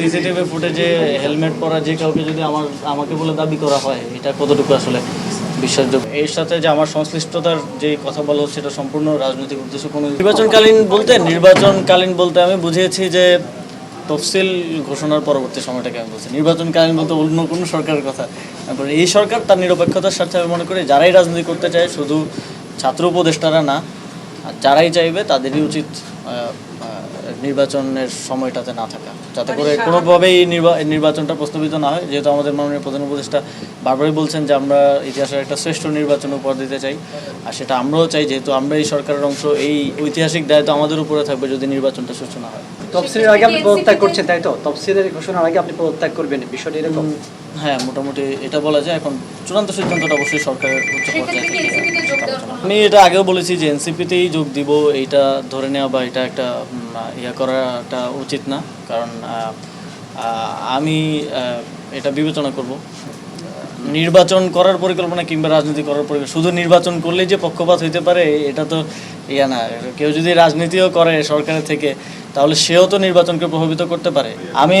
CCTV ফুটেজে helmet পরা যে কাউকে যদি আমার, আমাকে বলে দাবি করা হয়, এটা কতটুকু আসলে বিশ্বাসযোগ্য? এর সাথে যে আমার সংশ্লিষ্টতার যে কথা বলা হচ্ছে এটা সম্পূর্ণ রাজনৈতিক উদ্দেশ্য কোনো নির্বাচনকালীন বলতে নির্বাচনকালীন বলতে আমি বুঝিয়েছি যে তফসিল ঘোষণার পরবর্তী সময়টাকে আমি বলছি। নির্বাচনকালীন বলতে অন্য কোনো সরকারের কথা। তারপরে এই সরকার তার নিরপেক্ষতার স্বার্থে আমি মনে করি, যারাই রাজনীতি করতে চায়, শুধু ছাত্র উপদেষ্টারা না আর যারাই চাইবে, তাদেরই উচিত নির্বাচনের সময়টাতে না থাকা যাতে করে কোনোভাবেই নির্বা- নির্বাচনটা প্রস্তাবিত না হয়। যেহেতু আমাদের মাননীয় প্রধান উপদেষ্টা বারবারই বলছেন যে আমরা ইতিহাসের একটা শ্রেষ্ঠ নির্বাচন উপহার দিতে চাই। আর সেটা আমরাও চাই যেহেতু আমরা এই সরকারের অংশ এই ঐতিহাসিক দায়িত্ব আমাদের উপরে থাকবে যদি নির্বাচনটা সুস্থ না হয়। তফসিলের আগে আপনি পদত্যাগ করছেন তাই তো? তফসিলের ঘোষণার আগে আপনি পদত্যাগ করবেন বিষয়টি এরকম। হ্যাঁ মোটামুটি এটা বলা যায়। এখন চূড়ান্ত সিদ্ধান্তটা অবশ্যই সরকারের উচ্চ পর্যায়ে থেকে আমি এটা আগেও বলেছি যে এনসিপিতেই যোগ দিব এইটা ধরে নেওয়া বা এটা একটা ইয়া করাটা উচিত না। কারণ আমি এটা বিবেচনা করব। নির্বাচন করার পরিকল্পনা কিংবা রাজনীতি করার পরিকল্পনা শুধু নির্বাচন করলেই যে পক্ষপাত হইতে পারে এটা তো ইয়া না। কেউ যদি রাজনীতিও করে সরকারের থেকে তাহলে সেও তো নির্বাচনকে প্রভাবিত করতে পারে। আমি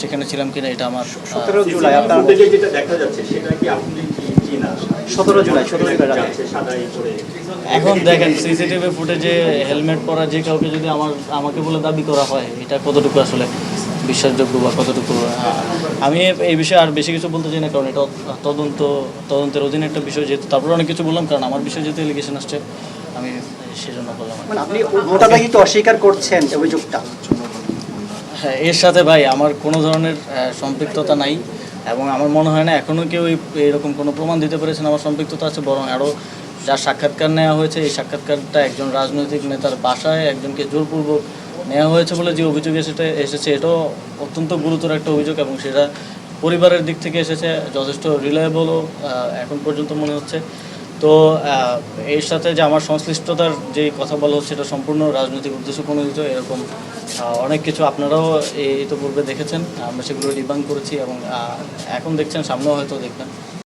সেখানে ছিলাম কিনা এটা আমার সতেরো জুলাই আপনার যেটা দেখা যাচ্ছে সেটা কি আপনি সতেরো জুলাই জুলাই এখন দেখেন সিসিটিভি ফুটেজে হেলমেট পরা যে কাউকে যদি আমার আমাকে বলে দাবি করা হয় এটা কতটুকু আসলে বিশ্বাসযোগ্য বা কতটুকু আমি এই বিষয়ে আর বেশি কিছু বলতে চাই না কারণ এটা তদন্ত তদন্তের অধীনে একটা বিষয় যেহেতু তারপরে অনেক কিছু বললাম কারণ আমার বিষয়ে যেহেতু এলিগেশন আসছে আমি সেজন্য বললাম। মানে আপনি অস্বীকার করছেন অভিযোগটা। হ্যাঁ এর সাথে ভাই আমার কোনো ধরনের সম্পৃক্ততা নাই এবং আমার মনে হয় না এখনও কেউ এরকম কোনো প্রমাণ দিতে পেরেছেন আমার সম্পৃক্ততা আছে বরং আরও যার সাক্ষাৎকার নেওয়া হয়েছে, এই সাক্ষাৎকারটা একজন রাজনৈতিক নেতার বাসায় একজনকে জোরপূর্বক নেওয়া হয়েছে বলে যে অভিযোগ এসেছে এসেছে, এটাও অত্যন্ত গুরুতর একটা অভিযোগ এবং সেটা পরিবারের দিক থেকে এসেছে, যথেষ্ট রিলায়েবলও এখন পর্যন্ত মনে হচ্ছে। তো এর সাথে যে আমার সংশ্লিষ্টতার যে কথা বলা হচ্ছে সেটা সম্পূর্ণ রাজনৈতিক উদ্দেশ্য প্রণোদিত এরকম অনেক কিছু আপনারাও ইতিপূর্বে দেখেছেন। আমরা সেগুলো ডিবাং করেছি এবং এখন দেখছেন, সামনেও হয়তো দেখবেন।